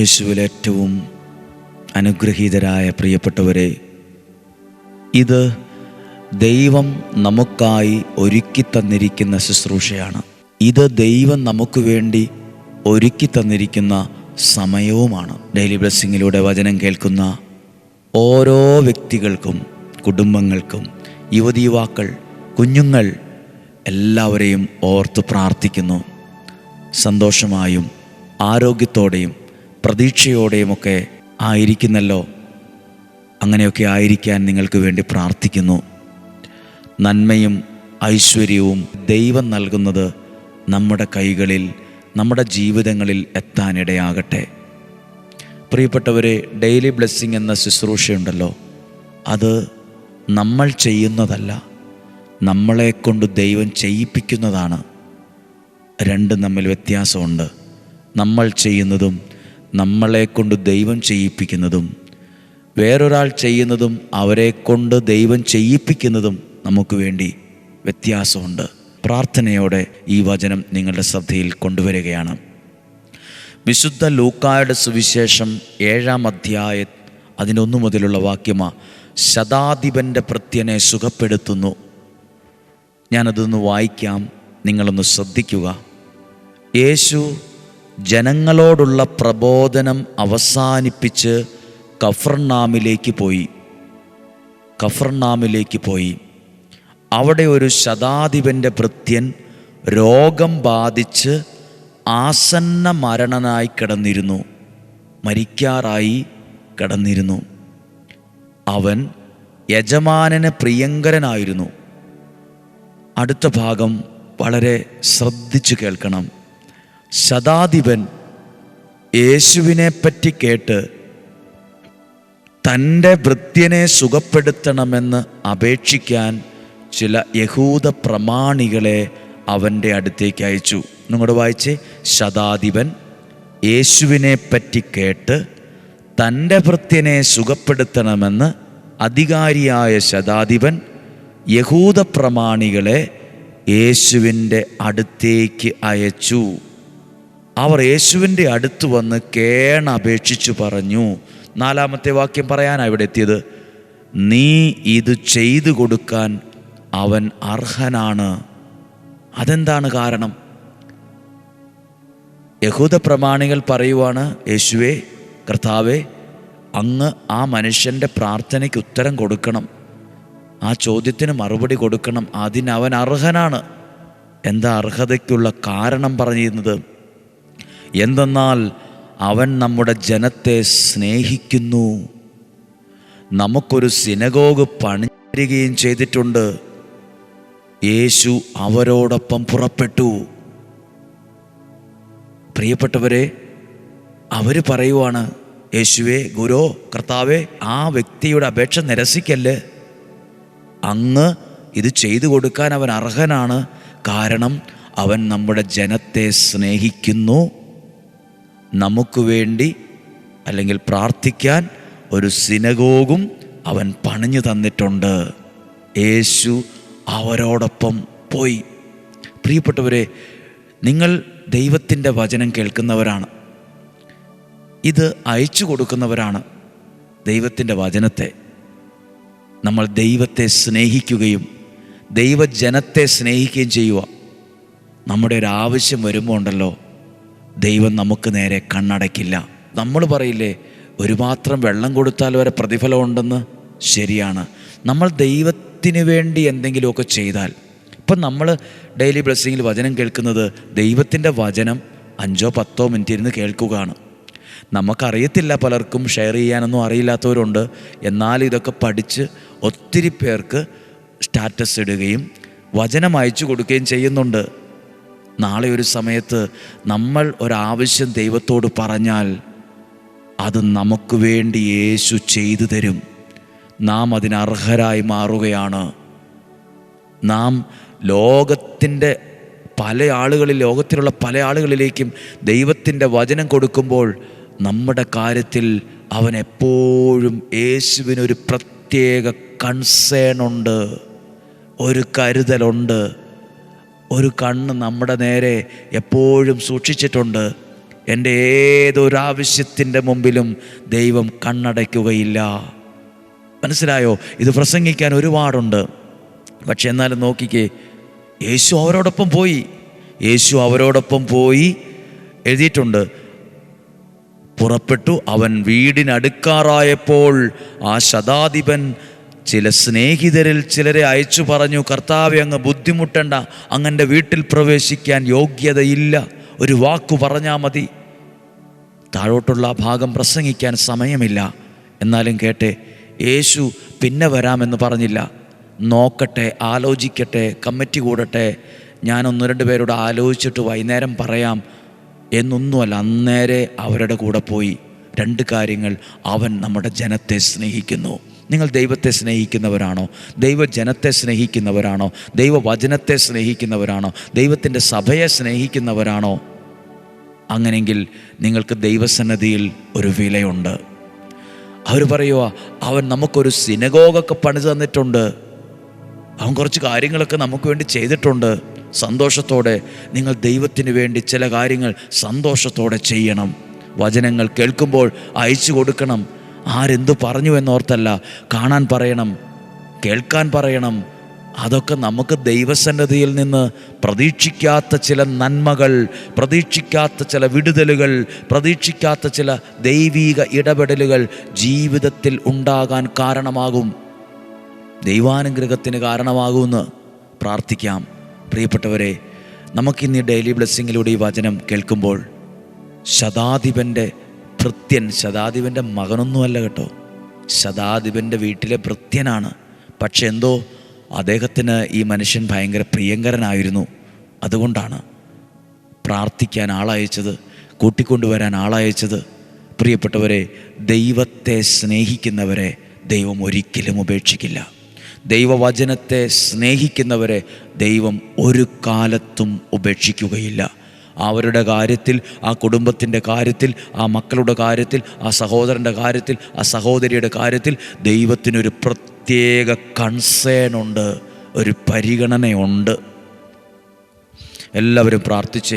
യേശുവിൽ ഏറ്റവും അനുഗ്രഹീതരായ പ്രിയപ്പെട്ടവരെ ഇത് ദൈവം നമുക്കായി ഒരുക്കി തന്നിരിക്കുന്ന ശുശ്രൂഷയാണ്. ഇത് ദൈവം നമുക്ക് വേണ്ടി ഒരുക്കി തന്നിരിക്കുന്ന സമയവുമാണ്. ഡെയിലി ബ്ലെസ്സിങ്ങിലൂടെ വചനം കേൾക്കുന്ന ഓരോ വ്യക്തികൾക്കും കുടുംബങ്ങൾക്കും യുവതി യുവാക്കൾ കുഞ്ഞുങ്ങൾ എല്ലാവരെയും ഓർത്ത് പ്രാർത്ഥിക്കുന്നു. സന്തോഷമായും ആരോഗ്യത്തോടെയും പ്രതീക്ഷയോടെയുമൊക്കെ ആയിരിക്കുന്നല്ലോ. അങ്ങനെയൊക്കെ ആയിരിക്കാൻ നിങ്ങൾക്ക് വേണ്ടി പ്രാർത്ഥിക്കുന്നു. നന്മയും ഐശ്വര്യവും ദൈവം നൽകുന്നത് നമ്മുടെ കൈകളിൽ നമ്മുടെ ജീവിതങ്ങളിൽ എത്താനിടയാകട്ടെ. പ്രിയപ്പെട്ടവരെ ഡെയിലി ബ്ലെസ്സിങ് എന്ന ശുശ്രൂഷയുണ്ടല്ലോ. അത് നമ്മൾ ചെയ്യുന്നതല്ല. നമ്മളെ കൊണ്ട് ദൈവം ചെയ്യിപ്പിക്കുന്നതാണ്. രണ്ടും തമ്മിൽ വ്യത്യാസമുണ്ട്. നമ്മൾ ചെയ്യുന്നതും നമ്മളെ കൊണ്ട് ദൈവം ചെയ്യിപ്പിക്കുന്നതും വേറൊരാൾ ചെയ്യുന്നതും അവരെ കൊണ്ട് ദൈവം ചെയ്യിപ്പിക്കുന്നതും നമുക്ക് വേണ്ടി വ്യത്യാസമുണ്ട്. പ്രാർത്ഥനയോടെ ഈ വചനം നിങ്ങളുടെ ശ്രദ്ധയിൽ കൊണ്ടുവരികയാണ്. വിശുദ്ധ ലൂക്കായുടെ സുവിശേഷം ഏഴാം അധ്യായ അതിനൊന്നു മുതലുള്ള വാക്യമാ ശതാധിപന്റെ പ്രത്യനെ സുഖപ്പെടുത്തുന്നു. ഞാനതൊന്ന് വായിക്കാം നിങ്ങളൊന്ന് ശ്രദ്ധിക്കുക. യേശു ജനങ്ങളോടുള്ള പ്രബോധനം അവസാനിപ്പിച്ച് കഫർനാമിലേക്ക് പോയി. കഫർനാമിലേക്ക് പോയി. അവിടെ ഒരു ശതാധിപന്റെ ഭൃത്യൻ രോഗം ബാധിച്ച് ആസന്ന മരണനായി കിടന്നിരുന്നു. മരിക്കാറായി കിടന്നിരുന്നു. അവൻ യജമാനന് പ്രിയങ്കരനായിരുന്നു. അടുത്ത ഭാഗം വളരെ ശ്രദ്ധിച്ചു കേൾക്കണം. ശതാധിപൻ യേശുവിനെപ്പറ്റി കേട്ട് തന്റെ ഭൃത്യനെ സുഖപ്പെടുത്തണമെന്ന് അപേക്ഷിക്കാൻ ചില യഹൂദ പ്രമാണികളെ അവന്റെ അടുത്തേക്ക് അയച്ചു. നിങ്ങളുടെ വായിച്ച്. ശതാധിപൻ യേശുവിനെ പറ്റി കേട്ട് തന്റെ ഭൃത്യനെ സുഖപ്പെടുത്തണമെന്ന് അധികാരിയായ ശതാധിപൻ യഹൂദ പ്രമാണികളെ യേശുവിന്റെ അടുത്തേക്ക് അയച്ചു. അവർ യേശുവിന്റെ അടുത്ത് വന്ന് കേണപേക്ഷിച്ചു പറഞ്ഞു. നാലാമത്തെ വാക്യം പറയാനാണ് ഇവിടെ എത്തിയത്. നീ ഇത് ചെയ്തു കൊടുക്കാൻ അവൻ അർഹനാണ്. അതെന്താണ് കാരണം? യഹൂദ പ്രമാണികൾ പറയുവാണ് യേശുവേ കർത്താവേ അങ്ങ് ആ മനുഷ്യന്റെ പ്രാർത്ഥനയ്ക്ക് ഉത്തരം കൊടുക്കണം. ആ ചോദ്യത്തിന് മറുപടി കൊടുക്കണം. അതിന് അവൻ അർഹനാണ്. എന്താ അർഹതയ്ക്കുള്ള കാരണം പറഞ്ഞിരുന്നത്? എന്തെന്നാൽ അവൻ നമ്മുടെ ജനത്തെ സ്നേഹിക്കുന്നു. നമുക്കൊരു സിനഗോഗ് പണിതരികയും ചെയ്തിട്ടുണ്ട്. യേശു അവരോടൊപ്പം പുറപ്പെട്ടു. പ്രിയപ്പെട്ടവരെ അവർ പറയുവാണ് യേശുവെ ഗുരോ കർത്താവെ ആ വ്യക്തിയുടെ അപേക്ഷ നിരസിക്കല്ലേ. അങ്ങ് ഇത് ചെയ്തു കൊടുക്കാൻ അവൻ അർഹനാണ്. കാരണം അവൻ നമ്മുടെ ജനത്തെ സ്നേഹിക്കുന്നു. നമുക്ക് വേണ്ടി അല്ലെങ്കിൽ പ്രാർത്ഥിക്കാൻ ഒരു സിനഗോഗും അവൻ പണിഞ്ഞു തന്നിട്ടുണ്ട്. യേശു അവരോടൊപ്പം പോയി. പ്രിയപ്പെട്ടവരെ നിങ്ങൾ ദൈവത്തിന്റെ വചനം കേൾക്കുന്നവരാണ്. ഇത് അയച്ചു കൊടുക്കുന്നവരാണ് ദൈവത്തിന്റെ വചനത്തെ. നമ്മൾ ദൈവത്തെ സ്നേഹിക്കുകയും ദൈവജനത്തെ സ്നേഹിക്കുകയും ചെയ്യുക. നമ്മുടെ ഒരു ആവശ്യം വരുമ്പോൾ ഉണ്ടല്ലോ ദൈവം നമുക്ക് നേരെ കണ്ണടയ്ക്കില്ല. നമ്മൾ പറയില്ലേ ഒരു മാത്രം വെള്ളം കൊടുത്താൽ വരെ പ്രതിഫലമുണ്ടെന്ന്? ശരിയാണ്. നമ്മൾ ദൈവത്തിന് വേണ്ടി എന്തെങ്കിലുമൊക്കെ ചെയ്താൽ. ഇപ്പം നമ്മൾ ഡെയിലി ബ്ലെസ്സിങ്ങിൽ വചനം കേൾക്കുന്നത് ദൈവത്തിന്റെ വചനം അഞ്ചോ പത്തോ മിനിറ്റ് ഇരുന്ന് കേൾക്കുകയാണ്. നമുക്കറിയത്തില്ല പലർക്കും ഷെയർ ചെയ്യാനൊന്നും അറിയില്ലാത്തവരുണ്ട്. എന്നാൽ ഇതൊക്കെ പഠിച്ച് ഒത്തിരി പേർക്ക് സ്റ്റാറ്റസ് ഇടുകയും വചനം അയച്ചു കൊടുക്കുകയും ചെയ്യുന്നുണ്ട്. നാളെ ഒരു സമയത്ത് നമ്മൾ ഒരാവശ്യം ദൈവത്തോട് പറഞ്ഞാൽ അത് നമുക്ക് വേണ്ടി യേശു ചെയ്തു തരും. നാം അതിനർഹരായി മാറുകയാണ്. നാം ലോകത്തിന്റെ പല ആളുകളിൽ ലോകത്തിലുള്ള പല ആളുകളിലേക്കും ദൈവത്തിന്റെ വചനം കൊടുക്കുമ്പോൾ നമ്മുടെ കാര്യത്തിൽ അവൻ എപ്പോഴും യേശുവിനൊരു പ്രത്യേക കൺസേൺ ഉണ്ട് ഒരു കരുതലുണ്ട്. ഒരു കണ്ണ് നമ്മുടെ നേരെ എപ്പോഴും സൂക്ഷിച്ചിട്ടുണ്ട്. എന്റെ ഏതൊരാവശ്യത്തിന്റെ മുമ്പിലും ദൈവം കണ്ണടയ്ക്കുകയില്ല. മനസ്സിലായോ? ഇത് പ്രസംഗിക്കാൻ ഒരുപാടുണ്ട്. പക്ഷെ എന്നാലും നോക്കിക്കേ യേശു അവരോടൊപ്പം പോയി. യേശു അവരോടൊപ്പം പോയി എഴുതിയിട്ടുണ്ട്. പുറപ്പെട്ടു അവൻ വീടിനടുക്കാറായപ്പോൾ ആ ശതാധിപൻ ചില സ്നേഹിതരിൽ ചിലരെ അയച്ചു പറഞ്ഞു കർത്താവെ അങ്ങ് ബുദ്ധിമുട്ടണ്ട. അങ്ങന്റെ വീട്ടിൽ പ്രവേശിക്കാൻ യോഗ്യതയില്ല. ഒരു വാക്കു പറഞ്ഞാൽ മതി. താഴോട്ടുള്ള ഭാഗം പ്രസംഗിക്കാൻ സമയമില്ല. എന്നാലും കേട്ടെ യേശു പിന്നെ വരാമെന്ന് പറഞ്ഞില്ല. നോക്കട്ടെ ആലോചിക്കട്ടെ കമ്മിറ്റി കൂടട്ടെ. ഞാൻ ഒന്ന് രണ്ട് പേരോട് ആലോചിച്ചിട്ട് വൈകുന്നേരം പറയാം. എന്നൊന്നുമല്ല അന്നേരെ അവരുടെ കൂടെ പോയി. രണ്ട് കാര്യങ്ങൾ അവൻ നമ്മുടെ ജനത്തെ സ്നേഹിക്കുന്നു. നിങ്ങൾ ദൈവത്തെ സ്നേഹിക്കുന്നവരാണോ? ദൈവജനത്തെ സ്നേഹിക്കുന്നവരാണോ? ദൈവവചനത്തെ സ്നേഹിക്കുന്നവരാണോ? ദൈവത്തിന്റെ സഭയെ സ്നേഹിക്കുന്നവരാണോ? അങ്ങനെങ്കിൽ നിങ്ങൾക്ക് ദൈവസന്നദ്ധിയിൽ ഒരു വിലയുണ്ട്. അവർ പറയുക അവൻ നമുക്കൊരു സിനഗോഗൊക്കെ പണിത് തന്നിട്ടുണ്ട്. അവൻ കുറച്ച് കാര്യങ്ങളൊക്കെ നമുക്ക് വേണ്ടി ചെയ്തിട്ടുണ്ട്. സന്തോഷത്തോടെ നിങ്ങൾ ദൈവത്തിന് വേണ്ടി ചില കാര്യങ്ങൾ സന്തോഷത്തോടെ ചെയ്യണം. വചനങ്ങൾ കേൾക്കുമ്പോൾ അയച്ചു കൊടുക്കണം. ആരെന്തു പറഞ്ഞു എന്നോർത്തല്ല. കാണാൻ പറയണം കേൾക്കാൻ പറയണം. അതൊക്കെ നമുക്ക് ദൈവസന്നദ്ധിയിൽ നിന്ന് പ്രതീക്ഷിക്കാത്ത ചില നന്മകൾ പ്രതീക്ഷിക്കാത്ത ചില വിടുതലുകൾ പ്രതീക്ഷിക്കാത്ത ചില ദൈവീക ഇടപെടലുകൾ ജീവിതത്തിൽ ഉണ്ടാകാൻ കാരണമാകും. ദൈവാനുഗ്രഹത്തിന് കാരണമാകുമെന്ന് പ്രാർത്ഥിക്കാം. പ്രിയപ്പെട്ടവരെ നമുക്കിന്ന് ഡെയിലി ബ്ലെസ്സിങ്ങിലൂടെ ഈ വചനം കേൾക്കുമ്പോൾ ശതാധിപന്റെ ഭൃത്യൻ ശതാധിപന്റെ മകനൊന്നുമല്ല കേട്ടോ. ശതാധിപന്റെ വീട്ടിലെ ഭൃത്യനാണ്. പക്ഷെ എന്തോ അദ്ദേഹത്തിന് ഈ മനുഷ്യൻ ഭയങ്കര പ്രിയങ്കരനായിരുന്നു. അതുകൊണ്ടാണ് പ്രാർത്ഥിക്കാൻ ആളയച്ചത് കൂട്ടിക്കൊണ്ടുവരാൻ ആളയച്ചത്. പ്രിയപ്പെട്ടവരെ ദൈവത്തെ സ്നേഹിക്കുന്നവരെ ദൈവം ഒരിക്കലും ഉപേക്ഷിക്കില്ല. ദൈവവചനത്തെ സ്നേഹിക്കുന്നവരെ ദൈവം ഒരു കാലത്തും ഉപേക്ഷിക്കുകയില്ല. അവരുടെ കാര്യത്തിൽ ആ കുടുംബത്തിന്റെ കാര്യത്തിൽ ആ മക്കളുടെ കാര്യത്തിൽ ആ സഹോദരന്റെ കാര്യത്തിൽ ആ സഹോദരിയുടെ കാര്യത്തിൽ ദൈവത്തിനൊരു പ്രത്യേക കൺസേൺ ഉണ്ട് ഒരു പരിഗണനയുണ്ട്. എല്ലാവരും പ്രാർത്ഥിച്ച്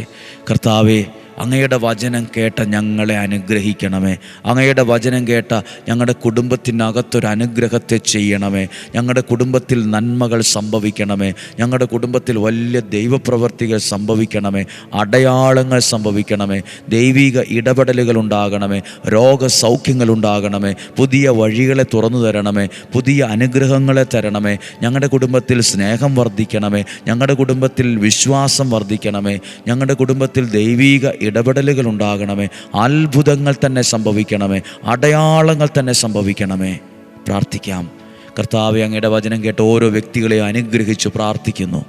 കർത്താവെ അങ്ങയുടെ വചനം കേട്ട ഞങ്ങളെ അനുഗ്രഹിക്കണമേ. അങ്ങയുടെ വചനം കേട്ട ഞങ്ങളുടെ കുടുംബത്തിനകത്തൊരു അനുഗ്രഹത്തെ ചെയ്യണമേ. ഞങ്ങളുടെ കുടുംബത്തിൽ നന്മകൾ സംഭവിക്കണമേ. ഞങ്ങളുടെ കുടുംബത്തിൽ വലിയ ദൈവപ്രവർത്തികൾ സംഭവിക്കണമേ. അടയാളങ്ങൾ സംഭവിക്കണമേ. ദൈവിക ഇടപെടലുകൾ ഉണ്ടാകണമേ. രോഗസൗഖ്യങ്ങൾ ഉണ്ടാകണമേ. പുതിയ വഴികളെ തുറന്നു തരണമേ. പുതിയ അനുഗ്രഹങ്ങളെ തരണമേ. ഞങ്ങളുടെ കുടുംബത്തിൽ സ്നേഹം വർദ്ധിക്കണമേ. ഞങ്ങളുടെ കുടുംബത്തിൽ വിശ്വാസം വർദ്ധിക്കണമേ. ഞങ്ങളുടെ കുടുംബത്തിൽ ദൈവീക ഇടപെടലുകൾ ഉണ്ടാകണമേ അത്ഭുതങ്ങൾ തന്നെ സംഭവിക്കണമേ. അടയാളങ്ങൾ തന്നെ സംഭവിക്കണമേ. പ്രാർത്ഥിക്കാം. കർത്താവ് അങ്ങയുടെ വചനം കേട്ട് ഓരോ വ്യക്തികളെ അനുഗ്രഹിച്ചു പ്രാർത്ഥിക്കുന്നു.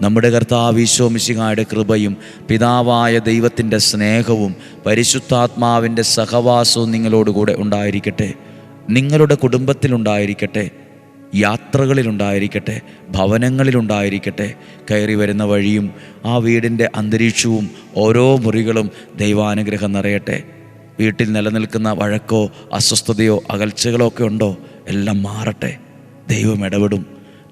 നമ്മുടെ കർത്താവ് ഈശോ മിശിഹായുടെ കൃപയും പിതാവായ ദൈവത്തിന്റെ സ്നേഹവും പരിശുദ്ധാത്മാവിന്റെ സഹവാസവും നിങ്ങളോടുകൂടെ ഉണ്ടായിരിക്കട്ടെ. നിങ്ങളുടെ കുടുംബത്തിലുണ്ടായിരിക്കട്ടെ. യാത്രകളിലുണ്ടായിരിക്കട്ടെ ഭവനങ്ങളിലുണ്ടായിരിക്കട്ടെ കയറി വരുന്ന വഴിയും ആ വീടിന്റെ അന്തരീക്ഷവും ഓരോ മുറികളും ദൈവാനുഗ്രഹം നിറയട്ടെ. വീട്ടിൽ നിലനിൽക്കുന്ന വഴക്കോ അസ്വസ്ഥതയോ അകൽച്ചകളോ ഒക്കെ ഉണ്ടോ? എല്ലാം മാറട്ടെ. ദൈവം ഇടപെടും.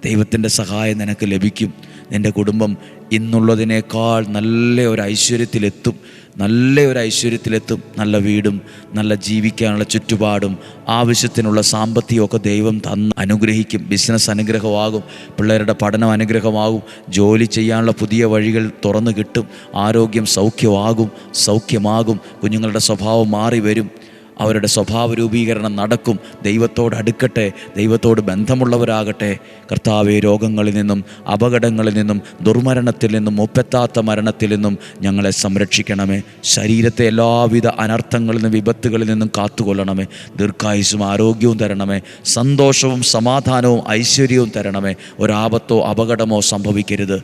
ദൈവത്തിന്റെ സഹായം നിനക്ക് ലഭിക്കും. നിന്റെ കുടുംബം ഇന്നുള്ളതിനേക്കാൾ നല്ല ഒരു ഐശ്വര്യത്തിലെത്തും. നല്ല ഒരു ഐശ്വര്യത്തിലെത്തും നല്ല വീടും നല്ല ജീവിക്കാനുള്ള ചുറ്റുപാടും ആവശ്യത്തിനുള്ള സാമ്പത്തികമൊക്കെ ദൈവം തന്ന് അനുഗ്രഹിക്കും ബിസിനസ് അനുഗ്രഹമാകും പിള്ളേരുടെ പഠനം അനുഗ്രഹമാകും ജോലി ചെയ്യാനുള്ള പുതിയ വഴികൾ തുറന്നു കിട്ടും ആരോഗ്യം സൗഖ്യമാകും സൗഖ്യമാകും കുഞ്ഞുങ്ങളുടെ സ്വഭാവം മാറി വരും അവരുടെ സ്വഭാവ രൂപീകരണം നടക്കും. ദൈവത്തോട് അടുക്കട്ടെ ദൈവത്തോട് ബന്ധമുള്ളവരാകട്ടെ. കർത്താവെ രോഗങ്ങളിൽ നിന്നും അപകടങ്ങളിൽ നിന്നും ദുർമരണത്തിൽ നിന്നും ഒപ്പെത്താത്ത മരണത്തിൽ നിന്നും ഞങ്ങളെ സംരക്ഷിക്കണമേ. ശരീരത്തെ എല്ലാവിധ അനർത്ഥങ്ങളിൽ നിന്നും വിപത്തുകളിൽ നിന്നും കാത്തുകൊള്ളണമേ. ദീർഘായുസും ആരോഗ്യവും തരണമേ. സന്തോഷവും സമാധാനവും ഐശ്വര്യവും തരണമേ. ഒരാപത്തോ അപകടമോ സംഭവിക്കരുത്.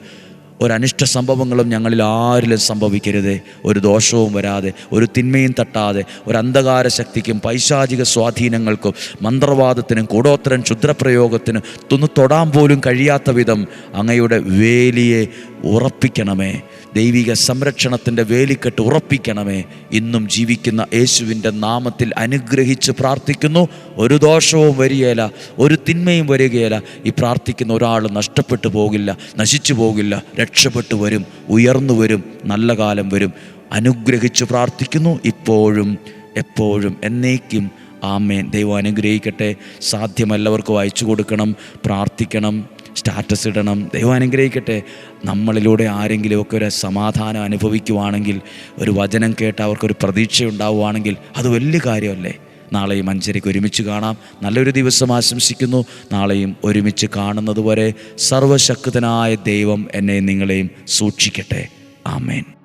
ഒരനിഷ്ട സംഭവങ്ങളും ഞങ്ങളിൽ ആരിലും സംഭവിക്കരുത്. ഒരു ദോഷവും വരാതെ ഒരു തിന്മയും തട്ടാതെ ഒരു അന്ധകാര ശക്തിക്കും പൈശാചിക സ്വാധീനങ്ങൾക്കും മന്ത്രവാദത്തിനും കൂടോത്തരം ക്ഷുദ്രപ്രയോഗത്തിനും തൊന്നു തൊടാൻ പോലും കഴിയാത്ത വിധം അങ്ങയുടെ വേലിയെ ഉറപ്പിക്കണമേ. ദൈവിക സംരക്ഷണത്തിന്റെ വേലിക്കെട്ട് ഉറപ്പിക്കണമേ. ഇന്നും ജീവിക്കുന്ന യേശുവിന്റെ നാമത്തിൽ അനുഗ്രഹിച്ച് പ്രാർത്ഥിക്കുന്നു. ഒരു ദോഷവും വരികയില്ല ഒരു തിന്മയും വരികയില്ല. ഈ പ്രാർത്ഥിക്കുന്ന ഒരാൾ നഷ്ടപ്പെട്ടു പോകില്ല നശിച്ചു പോകില്ല രക്ഷപ്പെട്ടു വരും ഉയർന്നു വരും നല്ല കാലം വരും. അനുഗ്രഹിച്ച് പ്രാർത്ഥിക്കുന്നു. ഇപ്പോഴും എപ്പോഴും എന്നേക്കും. ആമേൻ. ദൈവം അനുഗ്രഹിക്കട്ടെ. സാധ്യമല്ലവർക്ക് വായിച്ചു കൊടുക്കണം പ്രാർത്ഥിക്കണം സ്റ്റാറ്റസ് ഇടണം. ദൈവം അനുഗ്രഹിക്കട്ടെ. നമ്മളിലൂടെ ആരെങ്കിലുമൊക്കെ ഒരു സമാധാനം അനുഭവിക്കുവാണെങ്കിൽ ഒരു വചനം കേട്ട് അവർക്കൊരു പ്രതീക്ഷ ഉണ്ടാവുകയാണെങ്കിൽ അത് വലിയ കാര്യമല്ലേ? നാളെയും അഞ്ചരയ്ക്ക് ഒരുമിച്ച് കാണാം. നല്ലൊരു ദിവസം ആശംസിക്കുന്നു. നാളെയും ഒരുമിച്ച് കാണുന്നതുവരെ സർവശക്തനായ ദൈവം എന്നെ നിങ്ങളെയും സൂക്ഷിക്കട്ടെ. ആമേൻ.